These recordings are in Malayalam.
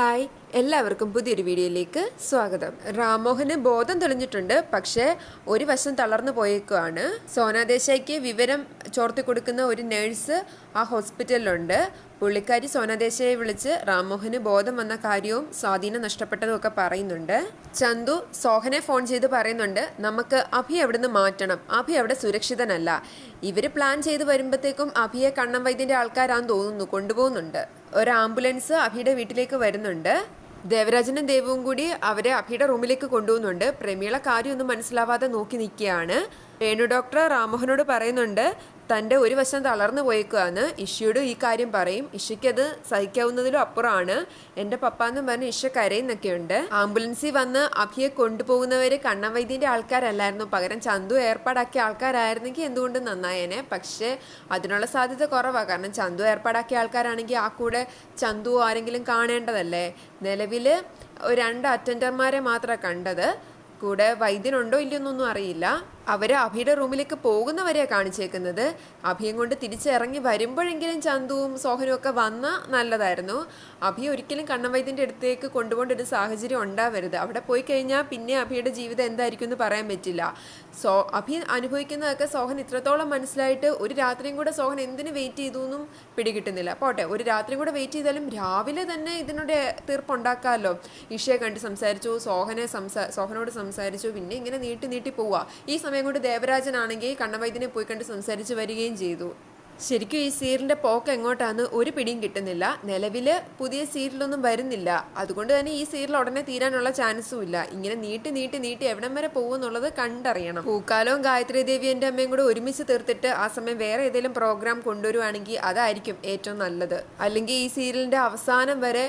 ഹായ് എല്ലാവർക്കും പുതിയൊരു വീഡിയോയിലേക്ക് സ്വാഗതം. റാംമോഹന് ബോധം തെളിഞ്ഞിട്ടുണ്ട് പക്ഷേ ഒരു വശം തളർന്നു പോയേക്കുവാണ്. സോനാദേശായിക്ക് വിവരം ചോർത്തി കൊടുക്കുന്ന ഒരു നേഴ്സ് ആ ഹോസ്പിറ്റലിലുണ്ട്. പുള്ളിക്കാരി സോനാദേശയെ വിളിച്ച് റാംമോഹന് ബോധം വന്ന കാര്യവും സ്വാധീനം നഷ്ടപ്പെട്ടതും ഒക്കെ പറയുന്നുണ്ട്. ചന്തു സോഹനെ ഫോൺ ചെയ്ത് പറയുന്നുണ്ട് നമുക്ക് അഭി അവിടുന്ന് മാറ്റണം. അഭി അവിടെ സുരക്ഷിതനല്ല. ഇവർ പ്ലാൻ ചെയ്ത് വരുമ്പോഴത്തേക്കും അഭിയെ കണ്ണം വൈദ്യന്റെ ആൾക്കാരാന്ന് തോന്നുന്നു കൊണ്ടുപോകുന്നുണ്ട്. ഒരു ആംബുലൻസ് അഭിയുടെ വീട്ടിലേക്ക് വരുന്നുണ്ട്. ദേവരാജനും ദേവവും കൂടി അവരെ അഭിയുടെ റൂമിലേക്ക് കൊണ്ടുപോകുന്നുണ്ട്. പ്രമീള കാര്യമൊന്നും മനസ്സിലാവാതെ നോക്കി നിൽക്കുകയാണ്. രേണു ഡോക്ടർ രാമോഹനോട് പറയുന്നുണ്ട് തന്റെ ഒരു വശം തളർന്നു പോയേക്കുവാന്ന്. ഇഷയോട് ഈ കാര്യം പറയും. ഇഷയ്ക്ക് അത് സഹിക്കാവുന്നതിലും അപ്പുറമാണ്. എന്റെ പപ്പ എന്നും പറഞ്ഞ് ഇഷ കരയുന്നൊക്കെയുണ്ട്. ആംബുലൻസിൽ വന്ന് അഭിയെ കൊണ്ടുപോകുന്നവര് കണ്ണവൈദ്യന്റെ ആൾക്കാരല്ലായിരുന്നു. പകരം ചന്തു ഏർപ്പാടാക്കിയ ആൾക്കാരായിരുന്നെങ്കിൽ എന്തുകൊണ്ടും നന്നായേനെ? പക്ഷേ അതിനുള്ള സാധ്യത കുറവാണ് കാരണം ചന്തു ഏർപ്പാടാക്കിയ ആൾക്കാരാണെങ്കിൽ ആ കൂടെ ചന്തു ആരെങ്കിലും കാണേണ്ടതല്ലേ? നിലവിൽ രണ്ട് അറ്റൻഡർമാരെ മാത്രമാണ് കണ്ടത്. കൂടെ വൈദ്യനുണ്ടോ ഇല്ലയൊന്നൊന്നും അറിയില്ല. അവർ അഭിയുടെ റൂമിലേക്ക് പോകുന്നവരെയാണ് കാണിച്ചേക്കുന്നത്. അഭിയും കൊണ്ട് തിരിച്ചിറങ്ങി വരുമ്പോഴെങ്കിലും ചന്തുവും സോഹനും ഒക്കെ വന്ന നല്ലതായിരുന്നു. അഭി ഒരിക്കലും കണ്ണവൈദ്യന്റെ അടുത്തേക്ക് കൊണ്ടുപോകേണ്ട ഒരു സാഹചര്യം ഉണ്ടാവരുത്. അവിടെ പോയി കഴിഞ്ഞാൽ പിന്നെ അഭിയുടെ ജീവിതം എന്തായിരിക്കും എന്ന് പറയാൻ പറ്റില്ല. സോ അഭി അനുഭവിക്കുന്നതൊക്കെ സോഹൻ ഇത്രത്തോളം മനസ്സിലായിട്ട് ഒരു രാത്രിയും കൂടെ സോഹൻ എന്തിന് വെയിറ്റ് ചെയ്തു എന്നും പിടികിട്ടുന്നില്ല. പോട്ടെ ഒരു രാത്രിയും കൂടെ വെയിറ്റ് ചെയ്താലും രാവിലെ തന്നെ ഇതിനോട് തീർപ്പുണ്ടാക്കാമല്ലോ ഇഷയെ കണ്ട് സംസാരിച്ചു സോഹനെ സംസാ സോഹനോട് സംസാരിച്ചു പിന്നെ ഇങ്ങനെ നീട്ടി നീട്ടി പോവുക ഈ സമയം കൊണ്ട് ദേവരാജനാണെങ്കിൽ കണ്ണവൈദ്യനെ പോയി കണ്ട് സംസാരിച്ച് വരികയും ചെയ്തു. ശരിക്കും ഈ സീരിയലിന്റെ പോക്ക് എങ്ങോട്ടാന്ന് ഒരു പിടിയും കിട്ടുന്നില്ല. നിലവിൽ പുതിയ സീരിയലൊന്നും വരുന്നില്ല. അതുകൊണ്ട് തന്നെ ഈ സീരിയൽ ഉടനെ തീരാനുള്ള ചാൻസും ഇല്ല. ഇങ്ങനെ നീട്ടി നീട്ടി നീട്ടി എവിടം വരെ പോകുമെന്നുള്ളത് കണ്ടറിയണം. പൂക്കാലവും ഗായത്രി ദേവി എന്റെ അമ്മയും കൂടെ ഒരുമിച്ച് തീർത്തിട്ട് ആ സമയം വേറെ ഏതെങ്കിലും പ്രോഗ്രാം കൊണ്ടുവരുവാണെങ്കിൽ അതായിരിക്കും ഏറ്റവും നല്ലത്. അല്ലെങ്കിൽ ഈ സീരിയലിന്റെ അവസാനം വരെ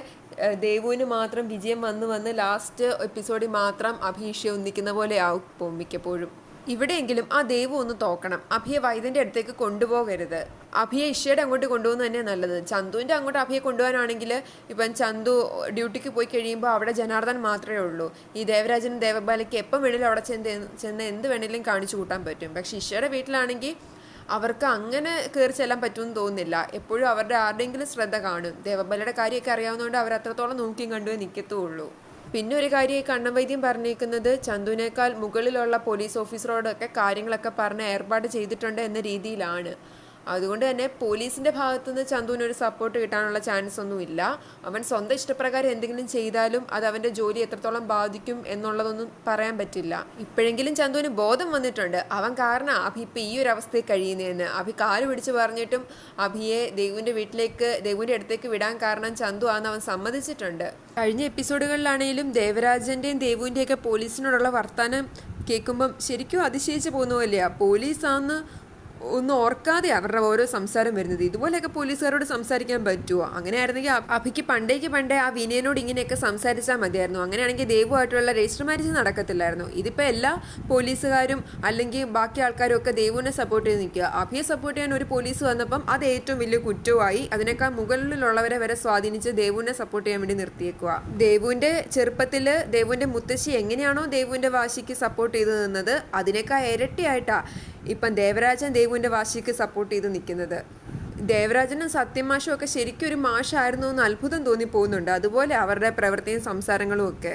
ദേവുവിന് മാത്രം വിജയം വന്ന് വന്ന് ലാസ്റ്റ് എപ്പിസോഡിൽ മാത്രം അഭീഷ ഒന്നിക്കുന്ന പോലെ ആവും മിക്കപ്പോഴും. ഇവിടെയെങ്കിലും ആ ദേവു ഒന്ന് തോക്കണം. അഭിയെ വൈദ്യന്റെ അടുത്തേക്ക് കൊണ്ടുപോകരുത്. അഭിയെ ഇഷയുടെ അങ്ങോട്ട് കൊണ്ടുപോകുന്നത് തന്നെ നല്ലത്. ചന്തുവിന്റെ അങ്ങോട്ട് അഭിയെ കൊണ്ടുപോകാനാണെങ്കിൽ ഇപ്പം ചന്തു ഡ്യൂട്ടിക്ക് പോയി കഴിയുമ്പോൾ അവിടെ ജനാർദ്ദൻ മാത്രമേ ഉള്ളൂ. ഈ ദേവരാജനും ദേവബാലയ്ക്ക് എപ്പം വേണേലും അവിടെ ചെന്ന് ചെന്ന് എന്ത് വേണേലും കാണിച്ചു കൂട്ടാൻ പറ്റും. പക്ഷെ ഇഷയുടെ വീട്ടിലാണെങ്കിൽ അവർക്ക് അങ്ങനെ കയറി ചെല്ലാൻ പറ്റുമെന്ന് തോന്നുന്നില്ല. എപ്പോഴും അവരുടെ ആരുടെയെങ്കിലും ശ്രദ്ധ കാണും. ദേവബലയുടെ കാര്യമൊക്കെ അറിയാവുന്നതുകൊണ്ട് അവർ അത്രത്തോളം നോക്കിയും കണ്ടു നിൽക്കത്തുള്ളൂ പിന്നെ ഒരു കാര്യം കണ്ണൻ വൈദ്യം പറഞ്ഞേക്കുന്നത് ചന്തുവിനേക്കാൾ മുകളിലുള്ള പോലീസ് ഓഫീസറോടൊക്കെ കാര്യങ്ങളൊക്കെ പറഞ്ഞ് ഏർപ്പാട് ചെയ്തിട്ടുണ്ട് എന്ന രീതിയിലാണ്. അതുകൊണ്ട് തന്നെ പോലീസിന്റെ ഭാഗത്തുനിന്ന് ചന്തുവിന് ഒരു സപ്പോർട്ട് കിട്ടാനുള്ള ചാൻസ് ഒന്നുമില്ല അവൻ സ്വന്തം ഇഷ്ടപ്രകാരം എന്തെങ്കിലും ചെയ്താലും അത് അവന്റെ ജോലി എത്രത്തോളം ബാധിക്കും എന്നുള്ളതൊന്നും പറയാൻ പറ്റില്ല. ഇപ്പോഴെങ്കിലും ചന്തുവിന് ബോധം വന്നിട്ടുണ്ട്. അവൻ കാരണം അഭി ഇപ്പം ഈ ഒരു അവസ്ഥയിൽ കഴിയുന്നതെന്ന് അഭി കാൽ പിടിച്ച് പറഞ്ഞിട്ടും അഭിയെ ദേവുവിന്റെ വീട്ടിലേക്ക് ദേവുവിന്റെ അടുത്തേക്ക് വിടാൻ കാരണം ചന്തു ആണെന്ന് അവൻ സമ്മതിച്ചിട്ടുണ്ട്. കഴിഞ്ഞ എപ്പിസോഡുകളിലാണെങ്കിലും ദേവരാജന്റെയും ദേവുവിന്റെയൊക്കെ പോലീസിനോടുള്ള വർത്താനം കേൾക്കുമ്പം ശരിക്കും അതിശയിച്ച് പോകുന്ന പോലെയാ. പോലീസാന്ന് ഒന്നും ഓർക്കാതെ അവരുടെ ഓരോ സംസാരം വരുന്നത്. ഇതുപോലെയൊക്കെ പോലീസുകാരോട് സംസാരിക്കാൻ പറ്റുമോ അങ്ങനെയായിരുന്നെങ്കിൽ അഭിക്ക് പണ്ടേക്ക് പണ്ടേ ആ വിനയനോട് ഇങ്ങനെയൊക്കെ സംസാരിച്ചാൽ മതിയായിരുന്നു. അങ്ങനെയാണെങ്കിൽ ദേവുമായിട്ടുള്ള രജിസ്റ്റർ മാരേജ് നടക്കത്തില്ലായിരുന്നു. ഇതിപ്പോൾ എല്ലാ പോലീസുകാരും അല്ലെങ്കിൽ ബാക്കി ആൾക്കാരും ഒക്കെ ദേവുവിനെ സപ്പോർട്ട് ചെയ്ത് നിൽക്കുക. അഭിയെ സപ്പോർട്ട് ചെയ്യാൻ ഒരു പോലീസ് വന്നപ്പം അത് ഏറ്റവും വലിയ കുറ്റമായി അതിനേക്കാൾ മുകളിലുള്ളവരെ വരെ സ്വാധീനിച്ച് ദേവുവിനെ സപ്പോർട്ട് ചെയ്യാൻ വേണ്ടി നിർത്തിയേക്കുക ദേവുവിന്റെ ചെറുപ്പത്തിൽ ദേവുവിന്റെ മുത്തശ്ശി എങ്ങനെയാണോ ദേവുവിന്റെ വാശിക്ക് സപ്പോർട്ട് ചെയ്ത് നിന്നത് അതിനേക്കാൾ ഇരട്ടിയായിട്ടാണ് ഇപ്പം ദേവരാജൻ ദേവുവിന്റെ വാശിക്ക് സപ്പോർട്ട് ചെയ്ത് നിൽക്കുന്നത്. ദേവരാജനും സത്യമാഷും ഒക്കെ ശരിക്കും ഒരു മാഷായിരുന്നു എന്ന് അത്ഭുതം തോന്നിപ്പോകുന്നുണ്ട്. അതുപോലെ അവരുടെ പ്രവൃത്തിയും സംസാരങ്ങളും ഒക്കെ.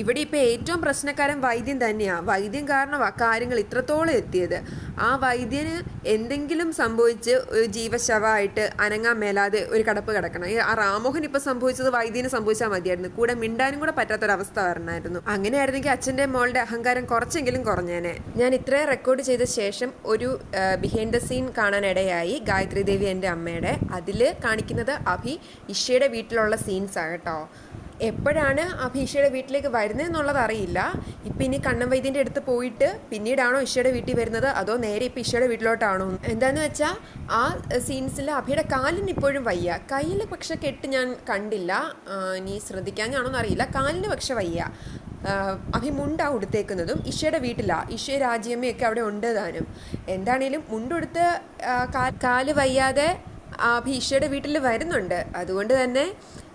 ഇവിടെ ഇപ്പോൾ ഏറ്റവും പ്രശ്നക്കാരൻ വൈദ്യൻ തന്നെയാണ് വൈദ്യം കാരണമാണ് കാര്യങ്ങൾ ഇത്രത്തോളം എത്തിയത്. ആ വൈദ്യന് എന്തെങ്കിലും സംഭവിച്ച് ഒരു ജീവശവമായിട്ട് അനങ്ങാൻ മേലാതെ ഒരു കടപ്പ് കിടക്കണം. ആ രാമോഹൻ ഇപ്പം സംഭവിച്ചത് വൈദ്യന് സംഭവിച്ചാൽ മതിയായിരുന്നു. കൂടെ മിണ്ടാനും കൂടെ പറ്റാത്തൊരവസ്ഥ വരണമായിരുന്നു അങ്ങനെയായിരുന്നെങ്കിൽ അച്ഛന്റെ മോളുടെ അഹങ്കാരം കുറച്ചെങ്കിലും കുറഞ്ഞേനെ. ഞാൻ ഇത്രയും റെക്കോർഡ് ചെയ്ത ശേഷം ഒരു ബിഹൈൻഡ് ദ സീൻ കാണാനിടയായി ഗായത്രി ദേവി എന്റെ അമ്മയുടെ. അതിൽ കാണിക്കുന്നത് അഭി ഇഷയുടെ വീട്ടിലുള്ള സീൻസാണ് ആകട്ടോ എപ്പോഴാണ് അഭീഷയുടെ വീട്ടിലേക്ക് വീട്ടിലേക്ക് വരുന്നതെന്നുള്ളത് അറിയില്ല. ഇപ്പം ഇനി കണ്ണൻ വൈദ്യന്റെ അടുത്ത് പോയിട്ട് പിന്നീടാണോ ഇഷയുടെ വീട്ടിൽ വരുന്നത്? അതോ നേരെ ഇപ്പം ഇഷയുടെ വീട്ടിലോട്ടാണോ? എന്താന്ന് വെച്ചാൽ ആ സീൻസിൽ അഭിയുടെ കാലിന് ഇപ്പോഴും വയ്യ. കയ്യിൽ പക്ഷെ കെട്ട് ഞാൻ കണ്ടില്ല. ആ, ഇനി ശ്രദ്ധിക്കാനാണോന്ന് അറിയില്ല. കാലിന് പക്ഷെ വയ്യ. അഭി മുണ്ടാ ഉടുത്തേക്കുന്നതും ഇഷയുടെ വീട്ടിലാണ് ഇഷ രാജ്യമ്മയൊക്കെ അവിടെ ഉണ്ട് താനും. എന്താണേലും മുണ്ടുടുത്ത് കാൽ വയ്യാതെ അഭി ഇഷയുടെ വീട്ടിൽ വരുന്നുണ്ട്. അതുകൊണ്ട് തന്നെ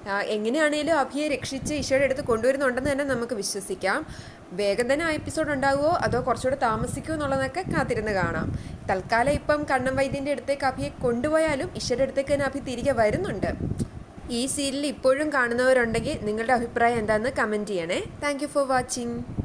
എങ്ങനെയാണേലും അഭിയെ രക്ഷിച്ച് ഈശോയുടെ അടുത്ത് കൊണ്ടുവരുന്നുണ്ടെന്ന് തന്നെ നമുക്ക് വിശ്വസിക്കാം. വേഗം തന്നെ ആ എപ്പിസോഡ് ഉണ്ടാവുമോ അതോ കുറച്ചുകൂടെ താമസിക്കുമോ എന്നുള്ളതൊക്കെ കാത്തിരുന്ന് കാണാം. തൽക്കാലം ഇപ്പം കണ്ണൻ വൈദ്യന്റെ അടുത്തേക്ക് അഭിയെ കൊണ്ടുപോയാലും ഈശോയുടെ അടുത്തേക്ക് തന്നെ അഭി തിരികെ വരുന്നുണ്ട്. ഈ സീരിയൽ ഇപ്പോഴും കാണുന്നവരുണ്ടെങ്കിൽ നിങ്ങളുടെ അഭിപ്രായം എന്താണെന്ന് കമന്റ് ചെയ്യണേ. Thank for watching